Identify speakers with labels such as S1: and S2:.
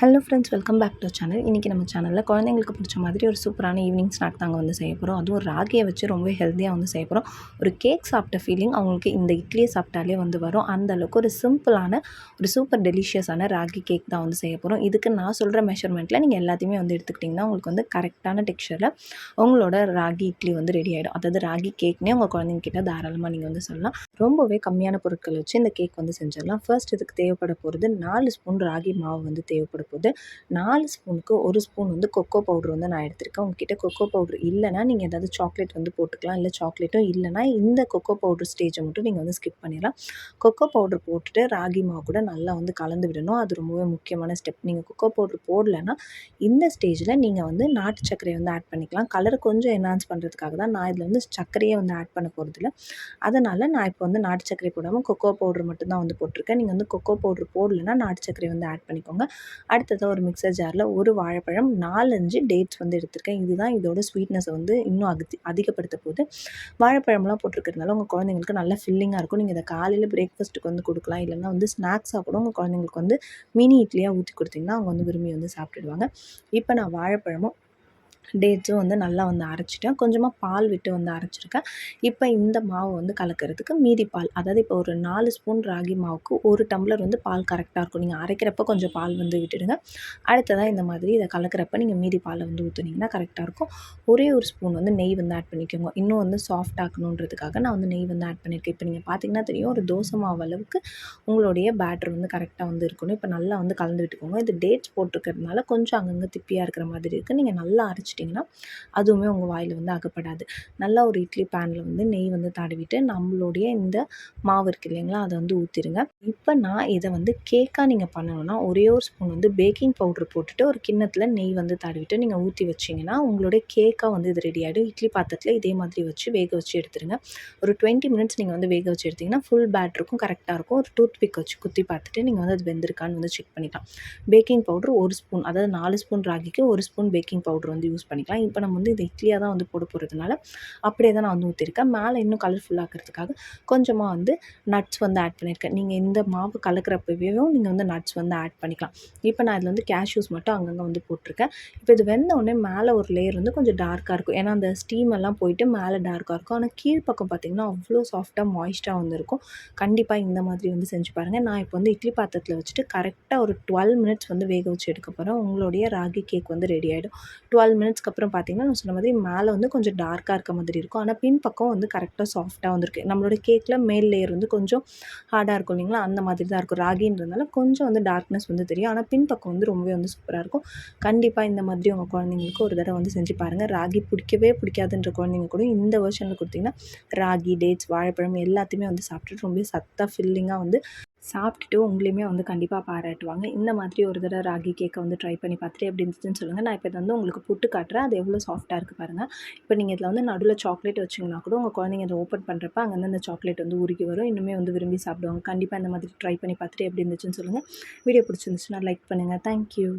S1: Hello friends welcome back to channel இன்றைக்கி நம்ம சேனலில் குழந்தைங்களுக்கு பிடிச்ச மாதிரி ஒரு சூப்பரான ஈவினிங் ஸ்நாக் தாங்க வந்து செய்ய போகிறோம் அதுவும் ராகியை வச்சு ரொம்ப ஹெல்த்தியாக வந்து செய்ய போகிறோம் ஒரு கேக் சாப்பிட்ட ஃபீலிங் அவங்களுக்கு இந்த இட்லியை சாப்பிட்டாலே வந்து வரும். அந்த அளவுக்கு ஒரு சிம்பிளான ஒரு சூப்பர் டெலிஷியஸான ராகி கேக் தான் வந்து செய்ய போகிறோம் இதுக்கு நான் சொல்கிற மெஷர்மெண்ட்டில் நீங்கள் எல்லாத்தையுமே வந்து எடுத்துக்கிட்டிங்கன்னா உங்களுக்கு வந்து கரெக்டான டெக்ஸ்சரில் உங்களோட ராகி இட்லி வந்து ரெடி ஆகிடும் அதாவது ராகி கேக்னே உங்கள் குழந்தைங்க கிட்ட தாராளமாக நீங்கள் வந்து சொல்லலாம். ரொம்பவே கம்மியான பொருட்கள் வச்சு இந்த கேக் வந்து செஞ்சிடலாம். ஃபர்ஸ்ட் இதுக்கு தேவைப்பட போகிறது நாலு ஸ்பூன் ராகி மாவு வந்து தேவைப்படும். போது நாலு ஸ்பூனுக்கு ஒரு ஸ்பூன் வந்து கொக்கோ பவுடர் வந்து நான் எடுத்திருக்கேன். உங்ககிட்ட கொக்கோ பவுடர் இல்லைனா நீங்கள் ஏதாவது சாக்லேட் வந்து போட்டுக்கலாம். இல்லை சாக்லேட்டும் இல்லைனா இந்த கொக்கோ பவுடர் ஸ்டேஜை மட்டும் நீங்கள் வந்து ஸ்கிப் பண்ணிடலாம். கொக்கோ பவுடர் போட்டுட்டு ராகி மாவு கூட நல்லா வந்து கலந்து விடணும். அது ரொம்பவே முக்கியமான ஸ்டெப் நீங்கள் கொக்கோ பவுடர் போடலைன்னா இந்த ஸ்டேஜில் நீங்கள் வந்து நாட்டு சர்க்கரையை வந்து ஆட் பண்ணிக்கலாம். கலர் கொஞ்சம் என்ஹான்ஸ் பண்ணுறதுக்காக தான் நான் இதில் வந்து சர்க்கரையை வந்து ஆட் பண்ண போகிறதில்ல அதனால் நான் இப்போ வந்து நாட்டு சர்க்கரை போடாமல் கொக்கோ பவுடர் மட்டும் தான் வந்து போட்டிருக்கேன். நீங்கள் வந்து கொக்கோ பவுடர் போடலைன்னா நாட்டு சர்க்கரை வந்து ஆட் பண்ணிக்கோங்க. அடுத்ததாக ஒரு மிக்சர் ஜாரில் ஒரு வாழைப்பழம் நாலஞ்சு டேட்ஸ் வந்து எடுத்திருக்கேன். இதுதான் இதோட ஸ்வீட்னஸை வந்து இன்னும் அதி அதிகப்படுத்த போகுது. வாழைப்பழம்லாம் போட்டிருக்கிறதுனால உங்கள் குழந்தைங்களுக்கு நல்லா ஃபில்லிங்காக இருக்கும். நீங்கள் இதை காலையில் பிரேக்ஃபாஸ்ட்டுக்கு வந்து கொடுக்கலாம். இல்லைன்னா வந்து ஸ்நாக்ஸாக கூட உங்கள் குழந்தைங்களுக்கு வந்து மினி இட்லியாக ஊற்றி கொடுத்தீங்கன்னா அவங்க வந்து விரும்பி வந்து சாப்பிட்டுடுவாங்க. இப்போ நான் வாழைப்பழமும் டேட்ஸும் வந்து நல்லா வந்து அரைச்சிட்டேன். கொஞ்சமாக பால் விட்டு வந்து அரைச்சிருக்கேன். இப்போ இந்த மாவு வந்து கலக்கிறதுக்கு மீதி பால் அதாவது இப்போ ஒரு நாலு ஸ்பூன் ராகி மாவுக்கு ஒரு டம்ளர் வந்து பால் கரெக்டாக இருக்கும். நீங்கள் அரைக்கிறப்ப கொஞ்சம் பால் வந்து விட்டுடுங்க. அடுத்ததாக இந்த மாதிரி இதை கலக்கிறப்ப நீங்கள் மீதி பாலை வந்து ஊற்றுனீங்கன்னா கரெக்டாக இருக்கும். ஒரே ஒரு ஸ்பூன் வந்து நெய் வந்து ஆட் பண்ணிக்கோங்க. இன்னும் வந்து சாஃப்ட் ஆக்கணுன்றதுக்காக நான் வந்து நெய் வந்து ஆட் பண்ணியிருக்கேன் இப்போ நீங்கள் பார்த்தீங்கன்னா தெரியும் ஒரு தோசை மாவு அளவுக்கு உங்களுடைய பேட்டர் வந்து கரெக்டாக வந்து இருக்கணும். இப்போ நல்லா வந்து கலந்து விட்டுக்கோங்க. இது டேட்ஸ் போட்டிருக்கிறதுனால கொஞ்சம் அங்கங்கே திப்பியாக இருக்கிற மாதிரி இருக்குது நீங்கள் நல்லா அரைச்சி வச்சிட்டிங்கன்னா அதுவுமே உங்கள் வாயில் வந்து அகப்படாது. நல்லா ஒரு இட்லி பேனில் வந்து நெய் வந்து தடவிட்டு நம்மளுடைய இந்த மாவு இருக்குது இல்லைங்களா அதை வந்து ஊற்றிடுங்க இப்போ நான் இதை வந்து கேக்காக நீங்கள் பண்ணணும்னா ஒரே ஒரு ஸ்பூன் வந்து பேக்கிங் பவுட்ரு போட்டுட்டு ஒரு கிண்ணத்தில் நெய் வந்து தடவிட்டு நீங்கள் ஊற்றி வச்சிங்கன்னா உங்களுடைய கேக்காக வந்து இது ரெடி ஆகிடும் இட்லி பாத்திரத்தில் இதே மாதிரி வச்சு வேக வச்சு எடுத்துருங்க. ஒரு டுவெண்ட்டி மினிட்ஸ் நீங்கள் வந்து வேக வச்சு எடுத்திங்கன்னா ஃபுல் பேட்டருக்கும் கரெக்டாக இருக்கும். ஒரு டூத் பிக் வச்சு குத்தி பார்த்துட்டு நீங்கள் வந்து அது வெந்திருக்கான்னு வந்து செக் பண்ணிக்கலாம். பேக்கிங் பவுட்ரு ஒரு ஸ்பூன் அதாவது நாலு ஸ்பூன் ராகிக்கு ஒரு ஸ்பூன் பேக்கிங் பவுடர் வந்து யூஸ் பண்ணிக்கலாம். இப்போ நம்ம வந்து இது இட்லியாக தான் வந்து போட போகிறதுனால அப்படியே தான் நான் வந்து ஊற்றிருக்கேன் மேலே இன்னும் கலர்ஃபுல்லாக்கிறதுக்காக கொஞ்சமாக வந்து நட்ஸ் வந்து ஆட் பண்ணியிருக்கேன் நீங்கள் இந்த மாவு கலக்கிறப்பவேவும் நீங்கள் வந்து நட்ஸ் வந்து ஆட் பண்ணிக்கலாம். இப்போ நான் இதில் வந்து கேஷ்யூஸ் மட்டும் அங்கங்கே வந்து போட்டிருக்கேன். இப்போ இது வெந்த உடனே மேலே ஒரு லேயர் வந்து கொஞ்சம் டார்க்காக இருக்கும். ஏன்னா அந்த ஸ்டீம் எல்லாம் போயிட்டு மேலே டார்க்காக இருக்கும். ஆனால் கீழ்ப்பக்கம் பார்த்திங்கன்னா அவ்வளோ சாஃப்டாக மாய்ஸ்டாக வந்து இருக்கும். கண்டிப்பாக இந்த மாதிரி வந்து செஞ்சு பாருங்கள் நான் இப்போ வந்து இட்லி பாத்திரத்தில் வச்சுட்டு கரெக்டாக ஒரு டுவெல் மினிட்ஸ் வந்து வேக வச்சு எடுக்க போகிறேன் உங்களுடைய ராகி கேக் வந்து ரெடி ஆகிடும் டுவெல் மினிட்ஸ்க்கு அப்புறம் பார்த்திங்கன்னா நான் சொன்ன மாதிரி மேலே வந்து கொஞ்சம் டார்க்காக இருக்க மாதிரி இருக்கும். ஆனால் பின் பக்கம் வந்து கரெக்டாக சாஃப்ட்டாக வந்துருக்கு. நம்மளோட கேக்கில் மேல் லேயர் வந்து கொஞ்சம் ஹார்டாக இருக்கும் இல்லைங்களா? அந்த மாதிரி தான் இருக்கும். ராகின்றதுனால கொஞ்சம் வந்து டார்க்னஸ் வந்து தெரியும். ஆனால் பின் பக்கம் வந்து ரொம்பவே வந்து சூப்பராக இருக்கும். கண்டிப்பாக இந்த மாதிரி உங்கள் குழந்தைங்களுக்கு ஒரு தடவை வந்து செஞ்சு பாருங்கள் ராகி பிடிக்கவே பிடிக்காதுன்ற குழந்தைங்க கூட இந்த வெர்ஷனில் கொடுத்திங்கன்னா ராகி டேட்ஸ் வாழைப்பழம் எல்லாத்தையுமே வந்து சாப்பிட்டுட்டு ரொம்ப சத்தாக ஃபில்லிங்காக வந்து சாப்பிட்டுட்டு உங்களையுமே வந்து கண்டிப்பாக பாராட்டுவாங்க. இந்த மாதிரி ஒரு தடவை ராகி கேக்கை வந்து ட்ரை பண்ணி பார்த்துட்டு எப்படி இருந்துச்சுன்னு சொல்லுங்கள் நான் இப்போ இதை வந்து உங்களுக்கு புட்டு காட்டுறேன். அது எவ்வளோ சாஃப்ட்டாக இருக்குது பாருங்கள் இப்போ நீங்கள் இதில் வந்து நடுவில் சாக்லேட் வச்சிங்கன்னா கூட உங்கள் குழந்தைங்க அதை ஓப்பன் பண்ணுறப்ப அங்கேருந்து அந்த சாக்லேட் வந்து உருகி வரும். இன்னுமே வந்து விரும்பி சாப்பிடுவாங்க. கண்டிப்பாக இந்த மாதிரி ட்ரை பண்ணி பார்த்துட்டு எப்படி இருந்துச்சுன்னு சொல்லுங்கள் வீடியோ பிடிச்சிருந்துச்சுன்னா லைக் பண்ணுங்கள் தேங்க்யூ